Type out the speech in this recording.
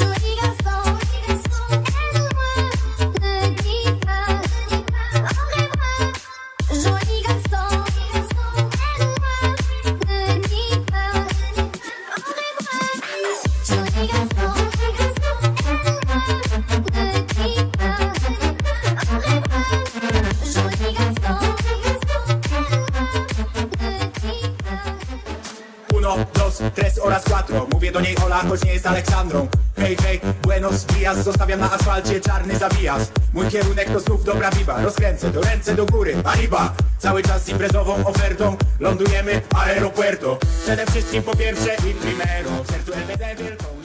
sweet. Tres oraz quattro Mówię do niej Ola, choć nie jest Aleksandrą. Hej, hej, buenos dias Zostawiam na asfalcie czarny zawijas Mój kierunek to znów dobra biba. Rozkręcę to ręce do góry, arriba Cały czas z imprezową ofertą Lądujemy aeropuerto. Przede wszystkim po pierwsze i primero. W sercu LBD wielką